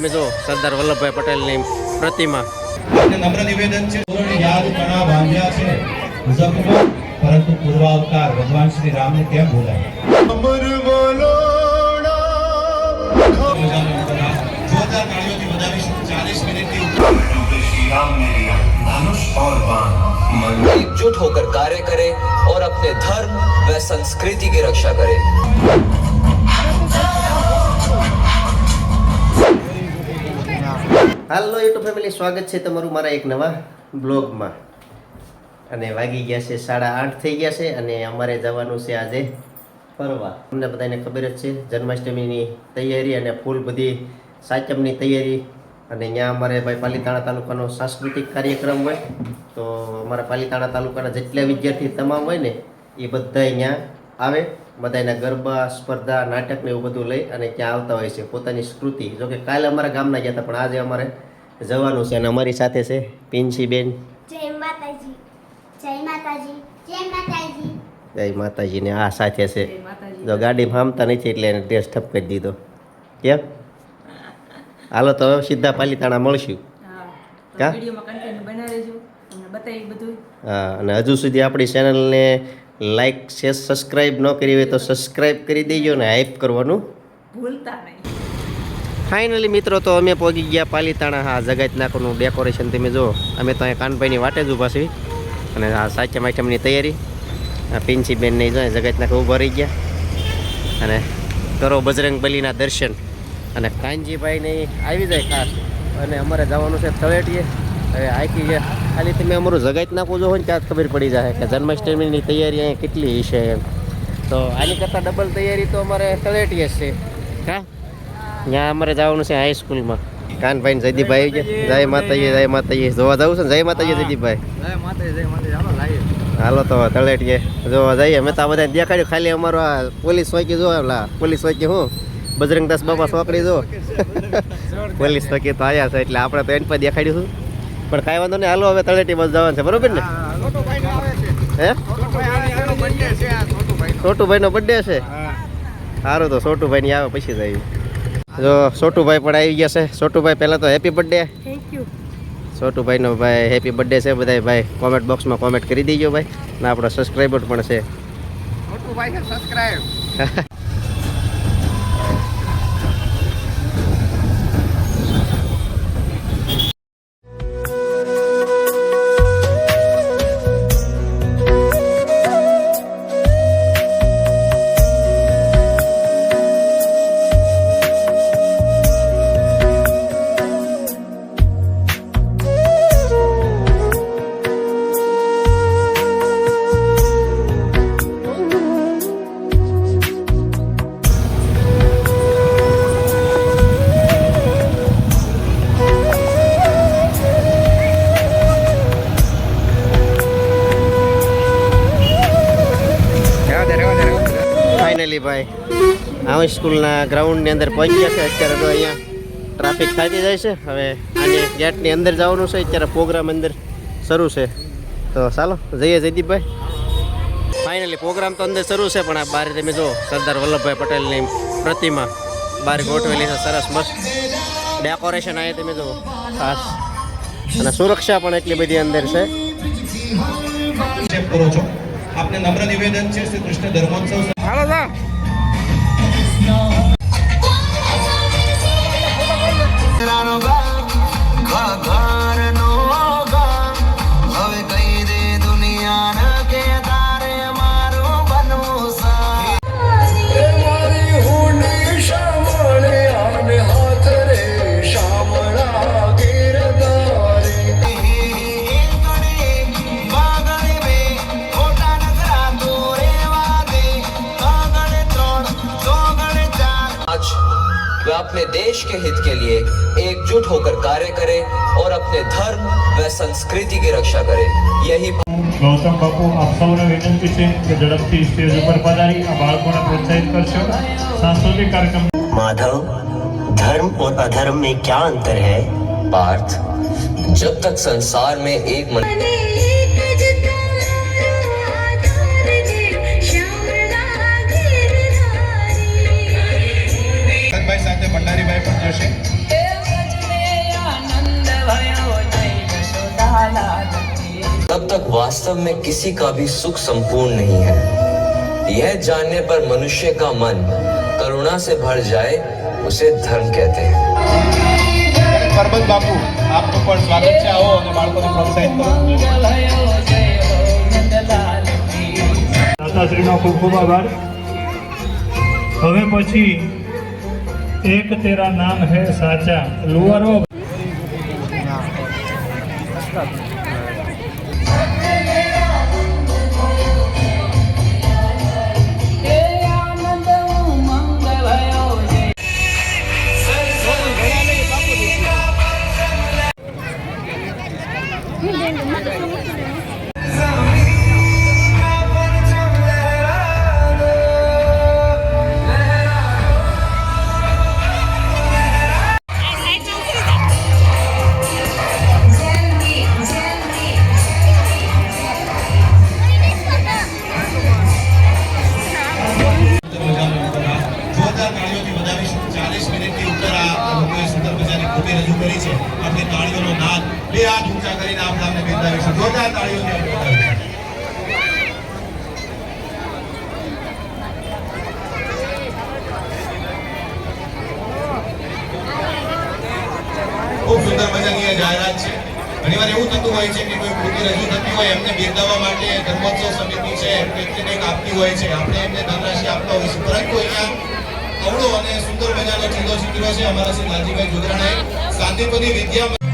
તમે જો સરદાર વલ્લભભાઈ પટેલની પ્રતિમા આપને નમ્ર નિવેદન છે ધોરણ યાદ ઘણા બાંધ્યા છે જખમો પરંતુ પૂર્વાવતાર ભગવાન શ્રી રામને કેમ ભૂલાય જોરદાર તાળીઓથી વધાવીશું ચાલીસ મિનિટની श्री राम ने लिया धनुष और बाण मन एकजुट होकर कार्य करें और अपने धर्म व संस्कृति की रक्षा करें હાલો યુટ્યુબ ફેમિલી, સ્વાગત છે તમારું મારા એક નવા બ્લોગમાં. અને વાગી ગયા છે સાડા આઠ થઈ ગયા છે અને અમારે જવાનું છે આજે ફરવા. તમને બધાને ખબર જ છે, જન્માષ્ટમીની તૈયારી અને ફૂલ બધી સાચમની તૈયારી. અને અહીંયા અમારે ભાઈ પાલીતાણા તાલુકાનો સાંસ્કૃતિક કાર્યક્રમ હોય, તો અમારા પાલીતાણા તાલુકાના જેટલા વિદ્યાર્થી તમામ હોય ને, એ બધા અહીંયા આવે બધાના ગરબા, સ્પર્ધા, નાટક ને એવું બધું લઈ અને ત્યાં આવતા હોય છે, પોતાની સ્કૃતિ. જોકે કાલે અમારા ગામના ગયા હતા, પણ આજે અમારે જવાનું છે અને અમારી સાથે છે પિન્સીબેન જય માતાજી. જય માતાજી. જય માતાજી. જય માતાજીને આ સાથે છે. જો ગાડી ફામતા નથી એટલે એને ડ્રેસ ઠપ કરી દીધો. કેમ? હાલો તો હવે સીધા પાલીતાણા મળશું. હા કા? હા અને હજુ સુધી આપણી ચેનલને લાઈક શેર સબસ્ક્રાઈબ ન કરી હોય તો સબસ્ક્રાઈબ કરી દેજો ને હાઈપ કરવાનું. ભૂલતા નહીં. ફાઇનલી મિત્રો, તો અમે પહોંચી ગયા પાલીતાણા. હા, જગાત ડેકોરેશન તમે જો અમે તો અહીંયા કાનભાઈની વાટે જ ઊભા અને આ સાચમ આઈટમની તૈયારી. આ પિન્સીબેન નહીં જગાત નાખે ઊભા રહી ગયા. અને કરો બજરંગ બલીના દર્શન. અને કાનજીભાઈને આવી જાય ખાસ. અને અમારે જવાનું છે તળેટીએ. હવે આખી ગયા ખાલી તમે અમારું જગત નાખવું જો હોય ને ત્યાં ખબર પડી જાય કે જન્માષ્ટમીની તૈયારી અહીંયા કેટલી છે એમ. તો આની કરતાં ડબલ તૈયારી તો અમારે તળેટીએ છે. હા? ત્યાં અમારે જવાનું છે હાઈસ્કૂલમાં કાનભાઈ ને જયદીપભાઈ ગયા. જય માતાજી જય માતાજી. જોવા જવું છે ને? જય માતાજી જયદીપભાઈ. હાલો તો તળેટીએ. જોવા જઈએ. મેં તો આ બધા દેખાડ્યું. ખાલી અમારો આ પોલીસ ચોકી જો ઓલા પોલીસ ચોકી હું. બજરંગદાસ બાબા છોકરી જો. પોલીસ ચોકી તો આવ્યા છે એટલે આપણે તો એન પર દેખાડ્યું છું. પણ કાંઈ વાંધો નહીં. હાલો હવે તળેટી બસ જવાનું છે. બરોબર ને? હે છોટુભાઈ નો બર્થડે છે સારું તો છોટુભાઈ ની આવે પછી જ આવી જો સોટુભાઈ પણ આવી ગયા છે. સોટુભાઈ પહેલાં તો હેપી બર્થડે થેન્ક યુ સોટુભાઈનો ભાઈ હેપી બર્થડે છે. બધા ભાઈ કોમેન્ટ બોક્સમાં કોમેન્ટ કરી દેજો ભાઈ. ને આપણો સબસ્ક્રાઈબર પણ છે. ફાઇનલી ભાઈ. આવી સ્કૂલના ગ્રાઉન્ડની અંદર પહોંચી ગયા છે. અત્યારે તો અહીંયા ટ્રાફિક થતી જાય છે. હવે આની ગેટની અંદર જવાનું છે. અત્યારે પ્રોગ્રામ અંદર શરૂ છે. તો ચાલો, જઈએ જયદીપભાઈ. ફાઇનલી પ્રોગ્રામ તો અંદર શરૂ છે, પણ આ બહાર તમે જો સરદાર વલ્લભભાઈ પટેલની પ્રતિમા બહાર ગોઠવેલી છે. સરસ મસ્ત ડેકોરેશન આવે તમે જુઓ. ખાસ. અને સુરક્ષા પણ એટલી બધી અંદર છો. આપને નમ્ર નિવેદન છે, શ્રી કૃષ્ણ ધર્મોત્સવ હવે वे अपने देश के हित के लिए एकजुट होकर कार्य करें और अपने धर्म व संस्कृति की रक्षा करें यही ગૌતમ બાપુ આપ સૌને વિનંતી છે કે ઝડપથી સ્ટેજ ઉપર પધારી આ બાળકોને પ્રોત્સાહિત કરશો સાંસ્કૃતિક કાર્યક્રમ माधव धर्म और अधर्म में क्या अंतर है पार्थ जब तक संसार में एक मन वास्तव में किसी का भी सुख संपूर्ण नहीं है यह जानने पर मनुष्य का मन करुणा से भर जाए उसे धर्म कहते हैं પરબત બાપુ આપનું પણ સ્વાગત છે આવો અને બાળકોને પ્રોત્સાહિત કરો દાતાશ્રીનો ખૂબ ખૂબ આભાર હવે પછી એક તેરા નામ હે સાચા લુવારો કૃતિ રજૂ કરી છે. આપણી તાળીઓનો નાદ, બે હાથ ઊંચા કરીને આપણે બિરદાવીશું જોરદાર તાળીઓથી ખૂબ સુંદર મજાની જાહેરાત છે. ઘણીવાર એવું થતું હોય છે કે કોઈ રજૂ થતી હોય, એમને બિરદાવવા માટે ધર્મોત્સવ સમિતિ છે આપતી હોય છે. આપણે એમને ધનરાશિ આપતા છે પરંતુ અહીંયા અવળો અને સુંદર મજાનો ચીલો ચિત્રો છે અમારા શ્રી લાલજીભાઈ જોગરાણાએ શાંતિપુરી વિદ્યા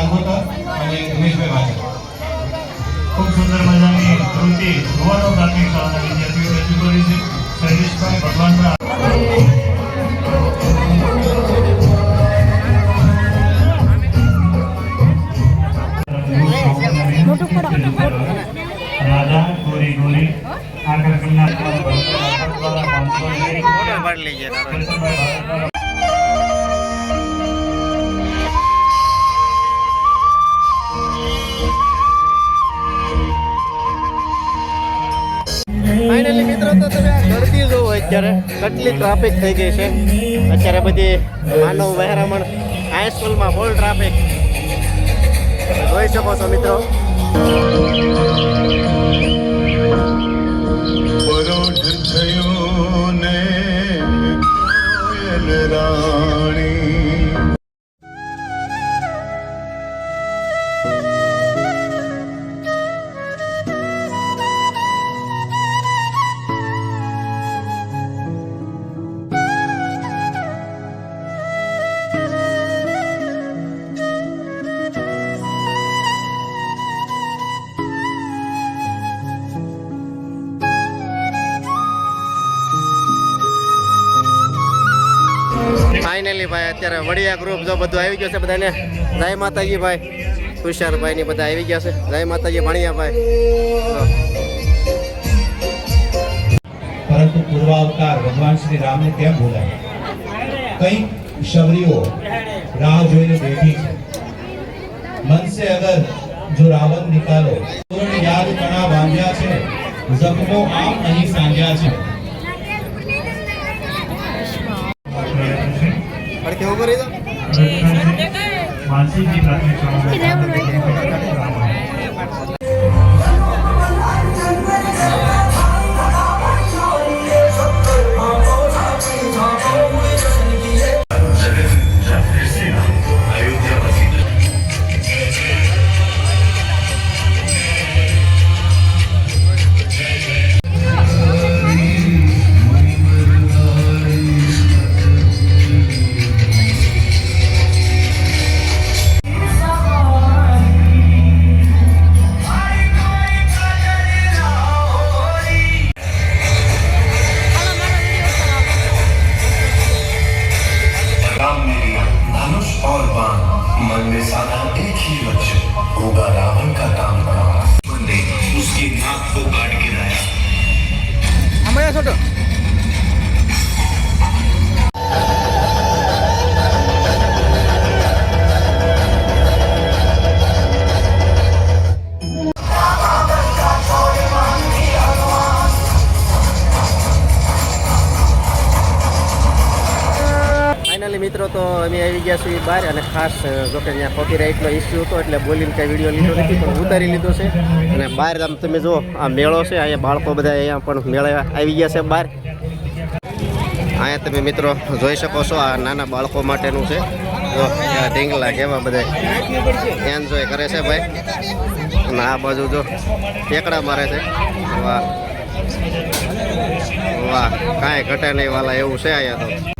આગોતર અને ઉમેશભાઈ વાજા ખૂબ સુંદર મજાની કૃતિ લુવારો પ્રાથમિક શાળાના વિદ્યાર્થીઓ રજૂ કરી છે શૈલેષભાઈ ભગવાનભાઈ રાધા ગોરી ગોરી આ કાર્યક્રમના ફાઇનલી મિત્રો, તો તમે આ જોવો અત્યારે. કેટલી ટ્રાફિક થઈ ગઈ છે. અત્યારે બધી માનવ વહેરામણ હાઈસ્કૂલમાં ફૂલ ટ્રાફિક જોઈ શકો છો, મિત્રો. ફાઇનલી ભાઈ અત્યારે વડિયા ગ્રુપ જો બધું આવી ગયું છે બધાને. જય માતાજી ભાઈ. તુષારભાઈ ને બધા આવી ગયા છે. જય માતાજી ભણિયાભાઈ પરંતુ પૂર્વાવતાર ભગવાન શ્રી રામને કેમ બોલાય કઈ શબરીઓ રાહ જોઈને બેઠી છે. મન સે અગર જો રાવણ નિકાલો યાદ કણા બાંધ્યા છે. જખમો આમ અહીં સાંજ્યા છે. મિત્રો, તો અમે આવી ગયા છીએ બહાર અને ખાસ જોકે ત્યાં કોપીરાઇટનો ઇસ્યુ હતો એટલે બોલીને કાંઈ વીડિયો લીધો નથી, પણ ઉતારી લીધો છે. અને બહાર આમ તમે જો આ મેળો છે, અહીંયા બાળકો બધા અહીંયા પણ મેળા આવી ગયા છે બહાર. અહીંયા તમે મિત્રો જોઈ શકો છો, આ નાના બાળકો માટેનું છે. જો ઢીંગલા કેવા બધા એન્જોય કરે છે ભાઈ. અને આ બાજુ જો, ટેકડા મારે છે. વાહ. વાહ, કાંઈ ઘટે નહીં વાલા, એવું છે અહીંયા તો.